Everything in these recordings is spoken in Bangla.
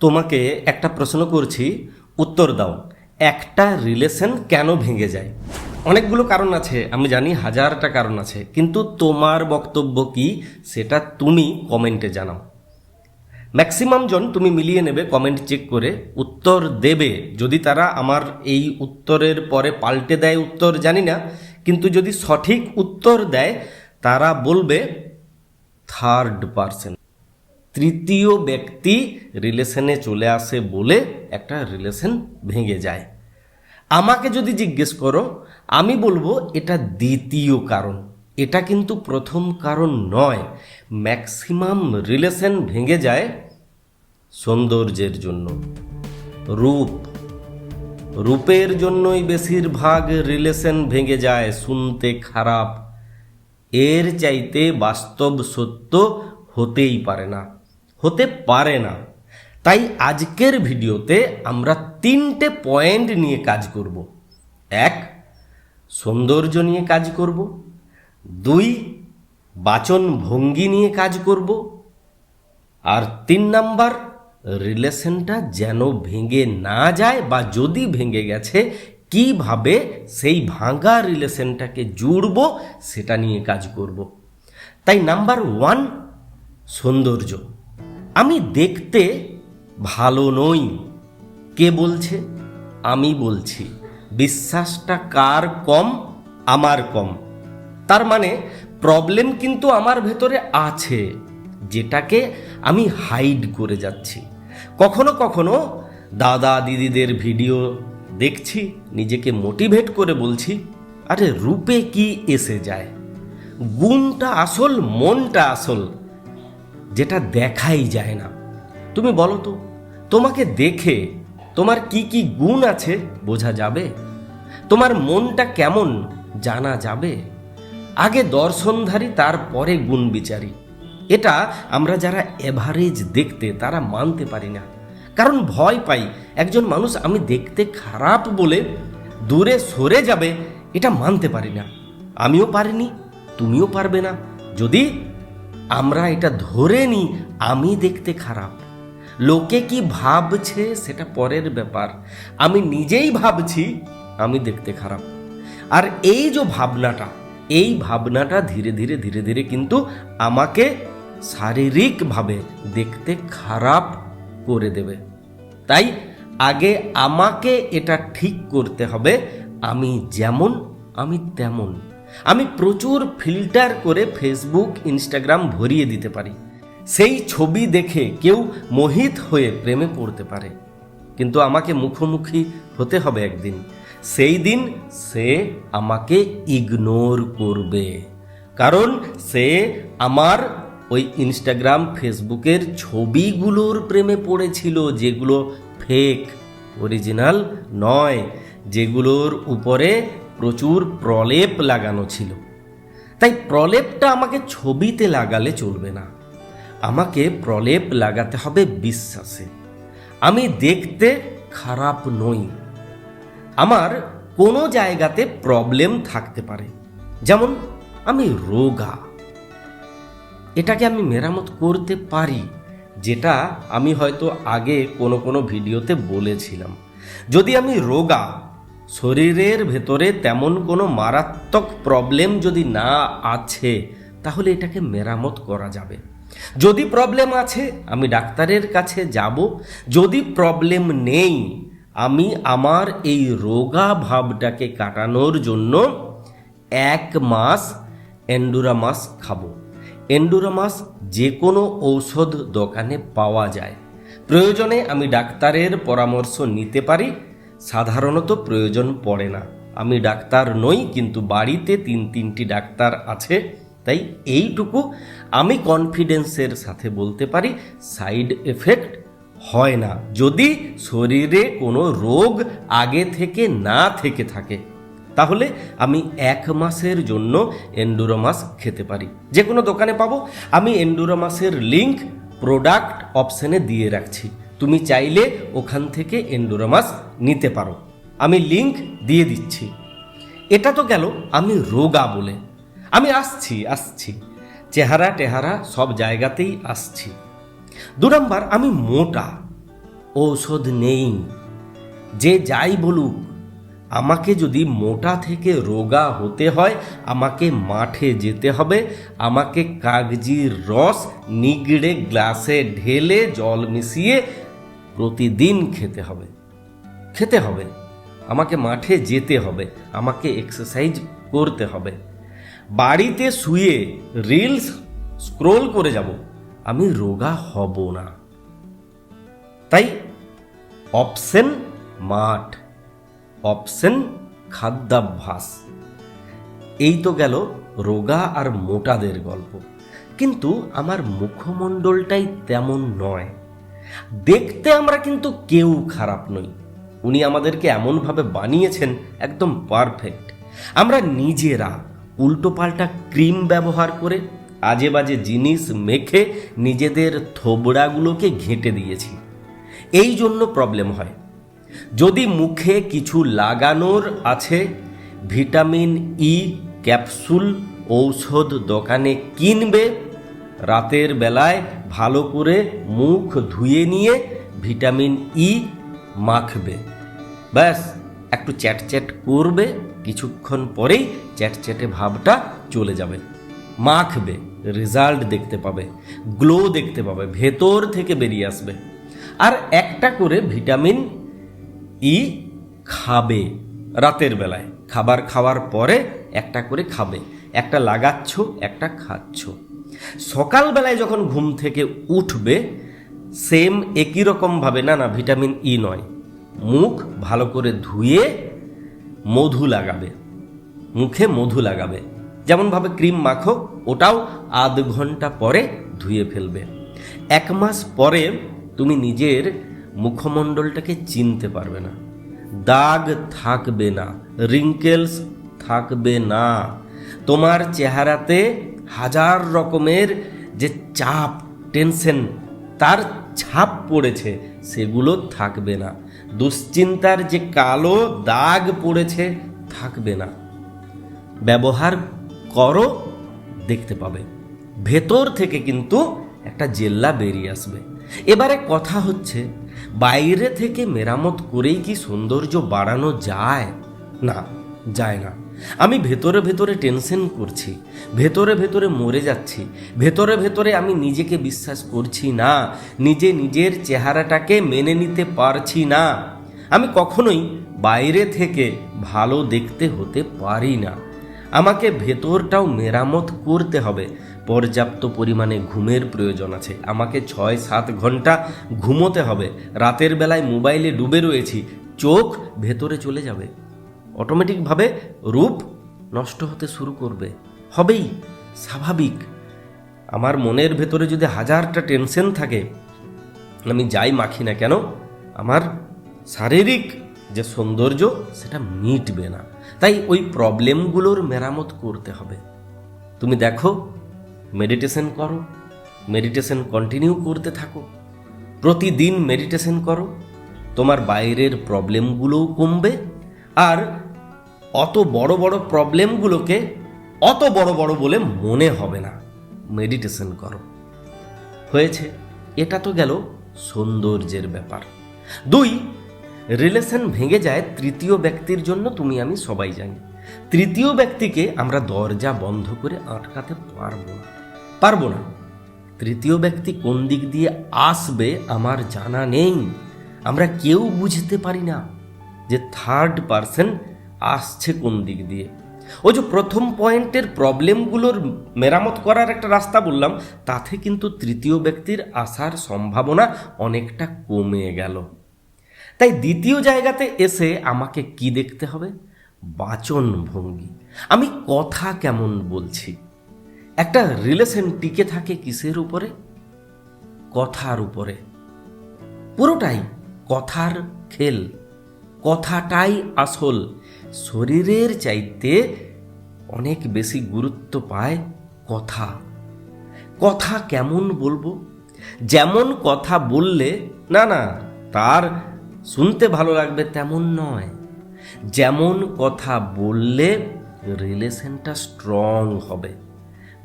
তোমাকে একটা প্রশ্ন করছি, উত্তর দাও। একটা রিলেশন কেন ভেঙে যায়? অনেকগুলো কারণ আছে, আমি জানি হাজারটা কারণ আছে, কিন্তু তোমার বক্তব্য কি সেটা তুমি কমেন্টে জানাও। ম্যাক্সিমাম জন তুমি মিলিয়ে নেবে কমেন্ট চেক করে উত্তর দেবে। যদি তারা আমার এই উত্তরের পরে পাল্টে দেয় উত্তর, জানি না, কিন্তু যদি সঠিক উত্তর দেয়, তারা বলবে থার্ড পার্সন তৃতীয় ব্যক্তি রিলেশনে চলে আসে বলে একটা রিলেশন ভেঙে যায়। আমাকে যদি জিজ্ঞেস করো, আমি বলব এটা দ্বিতীয় কারণ। এটা কিন্তু প্রথম কারণ নয়। ম্যাক্সিমাম রিলেশন ভেঙে যায় সৌন্দর্যের জন্য। রূপ। রূপের জন্যই বেশিরভাগ রিলেশন ভেঙে যায় শুনতে খারাপ। এর চাইতে বাস্তব সত্য হতেই পারে না। হতে পারে না। তাই আজকের ভিডিওতে আমরা তিনটে পয়েন্ট নিয়ে কাজ করব। এক, সৌন্দর্য নিয়ে কাজ করব। দুই, বাচন ভঙ্গি নিয়ে কাজ করব। আর তিন নাম্বার, রিলেশনটা যেন ভেঙে না যায় বা যদি ভেঙে গেছে, কীভাবে সেই ভাঙা রিলেশনটাকে জুড়ব সেটা নিয়ে কাজ করব। তাই নাম্বার ওয়ান, সৌন্দর্য। আমি দেখতে ভালো নই। কে বলছে? আমি বলছি, বিশ্বাসটা কার কম, আমার কম। তার মানে প্রবলেম কিন্তু আমার ভেতরে আছে, যেটাকে আমি হাইড করে যাচ্ছি। কখনো কখনো দাদা দিদিদের ভিডিও দেখছি, নিজেকে মোটিভেট করে বলছি, আরে রূপে কি এসে যায়? গুণটা আসল, মনটা আসল। যেটা দেখাই যায় না। তুমি বলো তো, তোমাকে দেখে তোমার কি কি গুণ আছে বোঝা যাবে? তোমার মনটা কেমন জানা যাবে? আগে দর্শনধারী, তারপরে গুণ বিচারি। এটা আমরা যারা এভারেজ দেখতে, তারা মানতে পারি না। কারণ ভয় পাই, একজন মানুষ আমি দেখতে খারাপ বলে দূরে সরে যাবে, এটা মানতে পারি না। আমিও পারিনি, তুমিও পারবে না। যদি আমরা এটা ধরে নিই, আমি দেখতে খারাপ। লোকে কি ভাবছে সেটা পরের ব্যাপার। আমি নিজেই ভাবছি, আমি দেখতে খারাপ। আর এই যে ভাবনাটা, এই ভাবনাটা ধীরে ধীরে ধীরে ধীরে কিন্তু আমাকে শারীরিকভাবে দেখতে খারাপ করে দেবে। তাই আগে আমাকে এটা ঠিক করতে হবে, আমি যেমন, আমি তেমন। আমি প্রচুর ফিল্টার করে ফেসবুক ইনস্টাগ্রাম ভরিয়ে দিতে পারি। সেই ছবি দেখে কেউ মোহিত হয়ে প্রেমে পড়তে পারে। কিন্তু আমাকে মুখোমুখি হতে হবে একদিন। সেই দিন সে আমাকে ইগনোর করবে। কারণ সে আমার ওই ইনস্টাগ্রাম ফেসবুকের ছবিগুলোর প্রেমে পড়েছিল, যেগুলো ফেক অরিজিনাল নয়, যেগুলোর উপরে প্রচুর প্রলেপ লাগানো ছিল। তাই প্রলেপটা আমাকে ছবিতে লাগালে চলবে না। আমাকে প্রলেপ লাগাতে হবে বিশ্বাসে। আমি দেখতে খারাপ নই। আমার কোনো জায়গাতে প্রবলেম থাকতে পারে। যেমন আমি রোগা। এটাকে আমি মেরামত করতে পারি, যেটা আমি হয়তো আগে কোনো কোনো ভিডিওতে বলেছিলাম। যদি আমি রোগা শরীরের ভেতরে তেমন কোনো মারাত্মক প্রবলেম যদি না আছে, তাহলে এটাকে মেরামত করা যাবে। যদি প্রবলেম আছে, আমি ডাক্তারের কাছে যাব। যদি প্রবলেম নেই, আমি আমার এই রোগা ভাবটাকে কাটানোর জন্য এক মাস এন্ডুরামাস খাব। এন্ডুরামাস যে কোনো ঔষধ দোকানে পাওয়া যায়। প্রয়োজনে আমি ডাক্তারের পরামর্শ নিতে পারি। সাধারণত প্রয়োজন পড়ে না। আমি ডাক্তার নই, কিন্তু বাড়িতে তিন তিনটি ডাক্তার আছে, তাই এইটুকু আমি কনফিডেন্সের সাথে বলতে পারি সাইড এফেক্ট হয় না। যদি শরীরে কোনো রোগ আগে থেকে না থেকে থাকে, তাহলে আমি এক মাসের জন্য এন্ডুরোমাস খেতে পারি। যে কোনো দোকানে পাবো। আমি এন্ডুরোমাসের লিংক প্রোডাক্ট অপশানে দিয়ে রাখছি। তুমি চাইলে ওখান থেকে এন্ডুরোমাস নিতে পারো। আমি লিংক দিয়ে দিচ্ছি। এটা তো গেল আমি রোগা বলে। আমি আসছি আসছি। চেহারা টেহারা সব জায়গাতেই আসছি। দু নম্বর, আমি মোটা। ঔষধ নেই। যে যাই বলুক, আমাকে যদি মোটা থেকে রোগা হতে হয়, আমাকে মাঠে যেতে হবে। আমাকে কাগজির রস নিগড়ে গ্লাসে ঢেলে জল মিশিয়ে প্রতিদিন খেতে হবে। খেতে হবে। আমাকে মাঠে যেতে হবে। আমাকে এক্সারসাইজ করতে হবে। বাড়িতে শুয়ে রিলস স্ক্রোল করে যাব। আমি রোগা হব না। তাই অপশন মাঠ অপশন খাদ্যাভ্যাস। এই তো গেল রোগা আর মোটাদের গল্প। কিন্তু আমার মুখমণ্ডলটাই তেমন নয়। দেখতে আমরা কিন্তু কেউ খারাপ নই। উনি আমাদেরকে এমনভাবে বানিয়েছেন একদম পারফেক্ট। আমরা নিজেরা উল্টোপাল্টা ক্রিম ব্যবহার করে আজে বাজে জিনিস মেখে নিজেদের থোবড়াগুলোকে ঘেঁটে দিয়েছি। এই জন্য প্রবলেম হয়। যদি মুখে কিছু লাগানোর আছে, ভিটামিন ই ক্যাপসুল ঔষধ দোকানে কিনবে রাতের বেলায় ভালো করে মুখ ধুয়ে নিয়ে ভিটামিন ই মাখবে। ব্যাস, একটু চ্যাট চ্যাট করবে, কিছুক্ষণ পরেই চ্যাটচ্যাটে ভাবটা চলে যাবে। মাখবে, রেজাল্ট দেখতে পাবে, গ্লো দেখতে পাবে, ভেতর থেকে বেরিয়ে আসবে। আর একটা করে ভিটামিন ই খাবে রাতের বেলায়। খাবার খাওয়ার পরে একটা করে খাবে। একটা লাগাচ্ছ, একটা খাচ্ছ। সকালবেলায় যখন ঘুম থেকে উঠবে সেম একই রকমভাবে না না ভিটামিন ই নয়। মুখ ভালো করে ধুয়ে মধু লাগাবে। মুখে মধু লাগাবে। যেমনভাবে ক্রিম মাখো, ওটাও আধ ঘণ্টা পরে ধুয়ে ফেলবে। এক মাস পরে তুমি নিজের মুখমণ্ডলটাকে চিনতে পারবে না। দাগ থাকবে না রিঙ্কেলস থাকবে না। তোমার চেহারাতে হাজার রকমের যে চাপ টেনশন তার ছাপ পড়েছে, সেগুলো থাকবে না। দুশ্চিন্তার যে কালো দাগ পড়েছে, থাকবে না। ব্যবহার করো, দেখতে পাবে। ভেতর থেকে কিন্তু একটা জেল্লা বেরিয়ে আসবে। এবারে কথা হচ্ছে, বাইরে থেকে মেরামত করেই কি সৌন্দর্য বাড়ানো যায়? না যায় না। আমি ভেতরে ভেতরে টেনশন করছি, ভেতরে ভেতরে মরে যাচ্ছি, ভেতরে ভেতরে আমি নিজেকে বিশ্বাস করছি না, নিজে নিজের চেহারাটাকে মেনে নিতে পারছি না। আমি কখনোই বাইরে থেকে ভালো দেখতে হতে পারি না। আমাকে ভেতরটাও মেরামত করতে হবে। পর্যাপ্ত পরিমাণে ঘুমের প্রয়োজন আছে। আমাকে ছয় সাত ঘণ্টা ঘুমোতে হবে। রাতের বেলায় মোবাইলে ডুবে রয়েছি। চোখ ভেতরে চলে যাবে। অটোমেটিকভাবে রূপ নষ্ট হতে শুরু করবে। হবেই, স্বাভাবিক। আমার মনের ভেতরে যদি হাজারটা টেনশন থাকে, আমি যাই মাখি না কেন, আমার শারীরিক যে সৌন্দর্য, সেটা মিটবে না। তাই ওই প্রবলেমগুলোর মেরামত করতে হবে। তুমি দেখো, মেডিটেশন করো, মেডিটেশন কন্টিনিউ করতে থাকো। প্রতিদিন মেডিটেশন করো। তোমার বাইরের প্রবলেমগুলোও কমবে আর অত বড় বড় প্রবলেমগুলোকে অত বড় বড় বলে মনে হবে না। মেডিটেশন করো। হয়েছে, এটা তো গেল সৌন্দর্যের ব্যাপার। দুই রিলেশন ভেঙে যায় তৃতীয় ব্যক্তির জন্য তুমি আমি সবাই জানি। তৃতীয় ব্যক্তিকে আমরা দরজা বন্ধ করে আটকাতে পারব না। পারব না। তৃতীয় ব্যক্তি কোন দিক দিয়ে আসবে আমার জানা নেই। আমরা কেউ বুঝতে পারি না। যে থার্ড পার্সন আসছে কোন দিক দিয়ে। ওই যে প্রথম পয়েন্টের প্রবলেমগুলোর মেরামত করার একটা রাস্তা বললাম, তাতে কিন্তু তৃতীয় ব্যক্তির আসার সম্ভাবনা অনেকটা কমে গেল। তাই দ্বিতীয় জায়গাতে এসে আমাকে কি দেখতে হবে? বাচন ভঙ্গি আমি কথা কেমন বলছি? একটা রিলেশন টিকে থাকে কিসের উপরে? কথার উপরে। পুরোটাই কথার খেল। কথাটাই আসল। শরীরের চাইতে অনেক বেশি গুরুত্ব পায় কথা। কথা কেমন বলব? যেমন কথা বললে, না না, তার শুনতে ভালো লাগবে তেমন নয়। যেমন কথা বললে রিলেশনটা স্ট্রং হবে,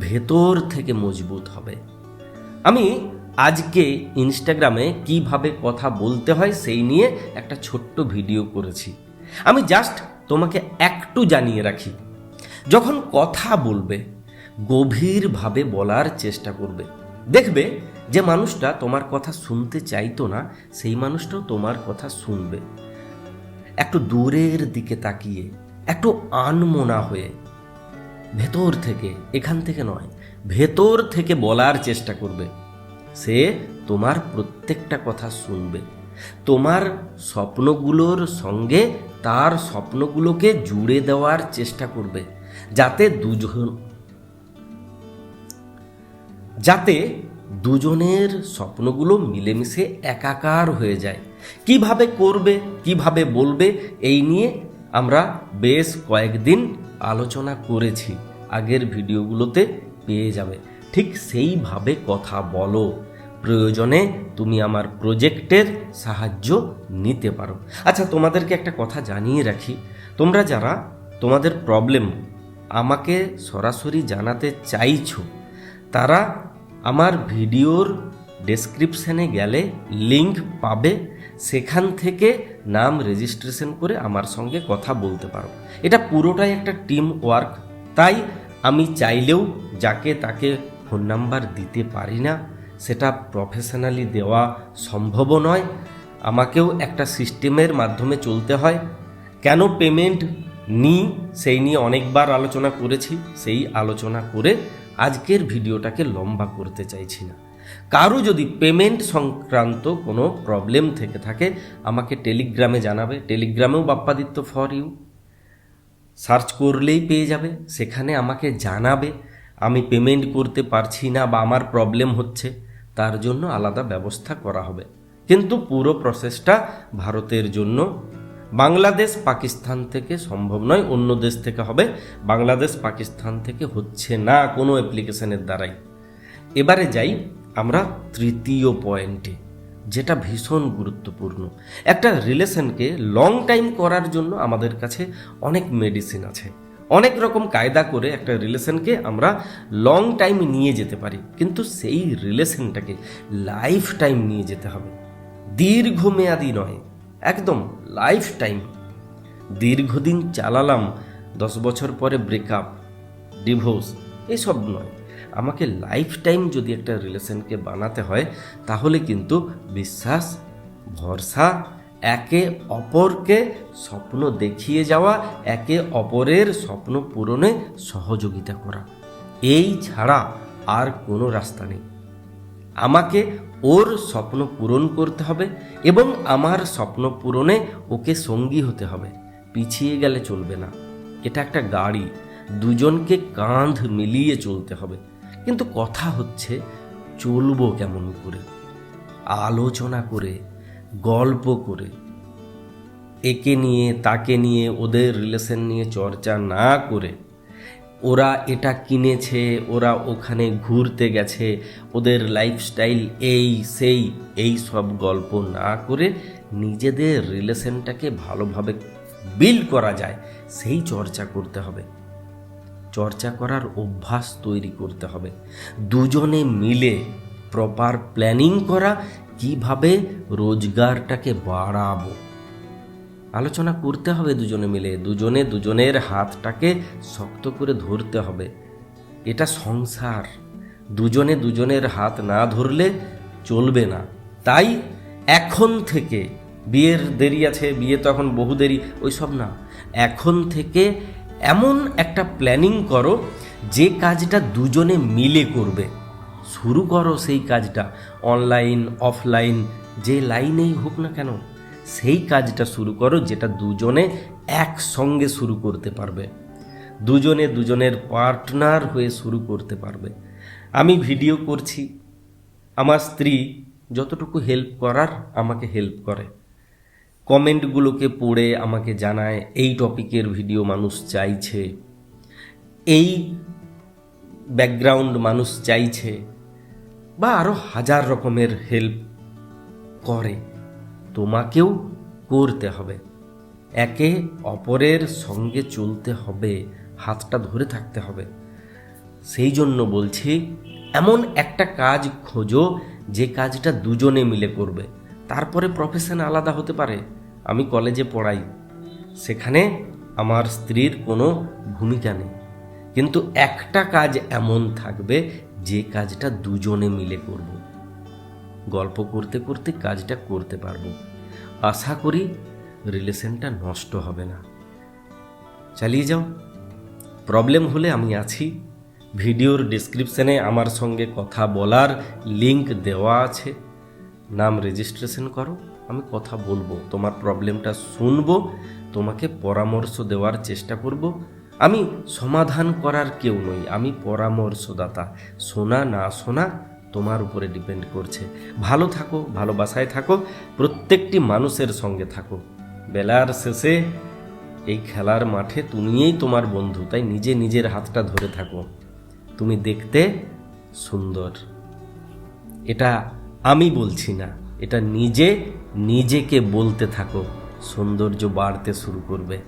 ভেতর থেকে মজবুত হবে। আমি আজকে ইনস্টাগ্রামে কীভাবে কথা বলতে হয় সেই নিয়ে একটা ছোট্ট ভিডিও করেছি। আমি জাস্ট তোমাকে একটু জানিয়ে রাখি। যখন কথা বলবে, গভীরভাবে বলার চেষ্টা করবে। দেখবে যে মানুষটা তোমার কথা শুনতে চাইতো না, সেই মানুষটাও তোমার কথা শুনবে। একটু দূরের দিকে তাকিয়ে, একটু আনমোনা হয়ে, ভেতর থেকে, এখান থেকে নয়, ভেতর থেকে বলার চেষ্টা করবে। সে তোমার প্রত্যেকটা কথা শুনবে। তোমার স্বপ্নগুলোর সঙ্গে তার স্বপ্নগুলোকে জুড়ে দেওয়ার চেষ্টা করবে, যাতে দুজন যাতে দুজনের স্বপ্নগুলো মিলেমিশে একাকার হয়ে যায়। কীভাবে করবে, কীভাবে বলবে, এই নিয়ে আমরা বেশ কয়েকদিন আলোচনা করেছি। আগের ভিডিওগুলোতে পেয়ে যাবে। ঠিক সেইভাবে কথা বলো। প্রয়োজনে তুমি আমার প্রজেক্টের সাহায্য নিতে পারো। আচ্ছা তোমাদেরকে একটা কথা জানিয়ে রাখি। তোমরা যারা তোমাদের প্রবলেম আমাকে সরাসরি জানাতে চাইছো, তারা আমার ভিডিওর ডেসক্রিপশানে গেলে লিংক পাবে। সেখান থেকে নাম রেজিস্ট্রেশন করে আমার সঙ্গে কথা বলতে পারো। এটা পুরোটাই একটা টিম ওয়ার্ক তাই আমি চাইলেও যাকে তাকে ফোন নাম্বার দিতে পারি না সেটা প্রফেশনালি দেওয়া সম্ভবও নয়। আমাকেও একটা সিস্টেমের মাধ্যমে চলতে হয়। কেন পেমেন্ট নিই, সেই নিয়ে অনেকবার আলোচনা করেছি, সেই আলোচনা করে আজকের ভিডিওটাকে লম্বা করতে চাইছি না। কারও যদি পেমেন্ট সংক্রান্ত কোনো প্রবলেম থেকে থাকে, আমাকে টেলিগ্রামে জানাবে। টেলিগ্রামেও বাপ্পাদিত্য ফর ইউ সার্চ করলেই পেয়ে যাবে, সেখানে আমাকে জানাবে, আমি পেমেন্ট করতে পারছি না বা আমার প্রবলেম হচ্ছে। তার জন্য আলাদা ব্যবস্থা করা হবে। কিন্তু পুরো প্রসেসটা ভারতের জন্য বাংলাদেশ পাকিস্তান থেকে সম্ভব নয়, অন্য দেশ থেকে হবে। বাংলাদেশ পাকিস্তান থেকে হচ্ছে না কোনো অ্যাপ্লিকেশনের দ্বারাই। এবারে যাই আমরা তৃতীয় পয়েন্টে, যেটা ভীষণ গুরুত্বপূর্ণ। একটা রিলেশনকে লং টাইম করার জন্য আমাদের কাছে অনেক মেডিসিন আছে। অনেক রকম কায়দা করে একটা রিলেশনকে আমরা লং টাইম নিয়ে যেতে পারি। কিন্তু সেই রিলেশনটাকে লাইফ টাইম নিয়ে যেতে হবে। দীর্ঘমেয়াদি নয়, একদম লাইফ টাইম দীর্ঘদিন চালালাম, দশ বছর পরে ব্রেকআপ ডিভোর্স এসব নয়। আমাকে লাইফ টাইম যদি একটা রিলেশনকে বানাতে হয়, তাহলে কিন্তু বিশ্বাস, ভরসা একে অপরকে স্বপ্ন দেখিয়ে যাওয়া, একে অপরের স্বপ্ন পূরণে সহযোগিতা করা। এই ছাড়া আর কোনো রাস্তা নেই। আমাকে ওর স্বপ্ন পূরণ করতে হবে এবং আমার স্বপ্ন পূরণে ওকে সঙ্গী হতে হবে। পিছিয়ে গেলে চলবে না। এটা একটা গাড়ি। দুজনকে কাঁধ মিলিয়ে চলতে হবে। কিন্তু কথা হচ্ছে, চলবো কেমন করে? আলোচনা করে গল্প করে একে নিয়ে, তাকে নিয়ে, ওদের রিলেশন নিয়ে চর্চা না করে ওরা এটা কিনেছে, ওরা ওখানে ঘুরতে গেছে, ওদের লাইফস্টাইল এই, সেই, এই সব গল্প না করে নিজেদের রিলেশনটাকে ভালোভাবে বিল্ড করা যায়, সেই চর্চা করতে হবে। চর্চা করার অভ্যাস তৈরি করতে হবে। দুজনে মিলে প্রপার প্ল্যানিং করা কীভাবে রোজগারটাকে বাড়াবো? আলোচনা করতে হবে দুজনে মিলে। দুজনে দুজনের হাতটাকে শক্ত করে ধরতে হবে। এটা সংসার। দুজনে দুজনের হাত না ধরলে চলবে না। তাই এখন থেকে, বিয়ের দেরি আছে, বিয়ে তো এখন বহু দেরি, ওই সব না। এখন থেকে এমন একটা প্ল্যানিং করো, যে কাজটা দুজনে মিলে করবে। শুরু করো সেই কাজটা অনলাইন অফলাইন যে লাইনেই হোক না কেন, সেই কাজটা শুরু করো যেটা দুজনে একসঙ্গে শুরু করতে পারবে। দুজনে দুজনের পার্টনার হয়ে শুরু করতে পারবে। আমি ভিডিও করছি, আমার স্ত্রী যতটুকু হেল্প করার আমাকে হেল্প করে। কমেন্টগুলোকে পড়ে আমাকে জানায়, এই টপিকের ভিডিও মানুষ চাইছে। এই ব্যাকগ্রাউন্ড মানুষ চাইছে। বা আরও হাজার রকমের হেল্প করে। তোমাকেও করতে হবে। একে অপরের সঙ্গে চলতে হবে, হাতটা ধরে থাকতে হবে। সেই জন্য বলছি, এমন একটা কাজ খোঁজো, যে কাজটা দুজনে মিলে করবে। তারপরে প্রফেশন আলাদা হতে পারে। আমি কলেজে পড়াই। সেখানে আমার স্ত্রীর কোনো ভূমিকা নেই। কিন্তু একটা কাজ এমন থাকবে, যে কাজটা দুজনে মিলে করব। গল্প করতে করতে কাজটা করতে পারব। আশা করি রিলেশনটা নষ্ট হবে না। চালিয়ে যাও। প্রবলেম হলে আমি আছি। ভিডিওর ডিসক্রিপশনে আমার সঙ্গে কথা বলার লিংক দেওয়া আছে। নাম রেজিস্ট্রেশন করো। আমি কথা বলব। তোমার প্রবলেমটা শুনব। তোমাকে পরামর্শ দেওয়ার চেষ্টা করব। আমি সমাধান করার কেউ নই, আমি পরামর্শদাতা। শোনা না শোনা তোমার উপরে ডিপেন্ড করছে। ভালো থাকো, ভালোবাসায় থাকো, প্রত্যেকটি মানুষের সঙ্গে থাকো। বেলার শেষে এই খেলার মাঠে তুমিই তোমার বন্ধু, তাই নিজে নিজের হাতটা ধরে থাকো। তুমি দেখতে সুন্দর। এটা আমি বলছি না, এটা নিজে নিজেকে বলতে থাকো। সৌন্দর্য বাড়তে শুরু করবে।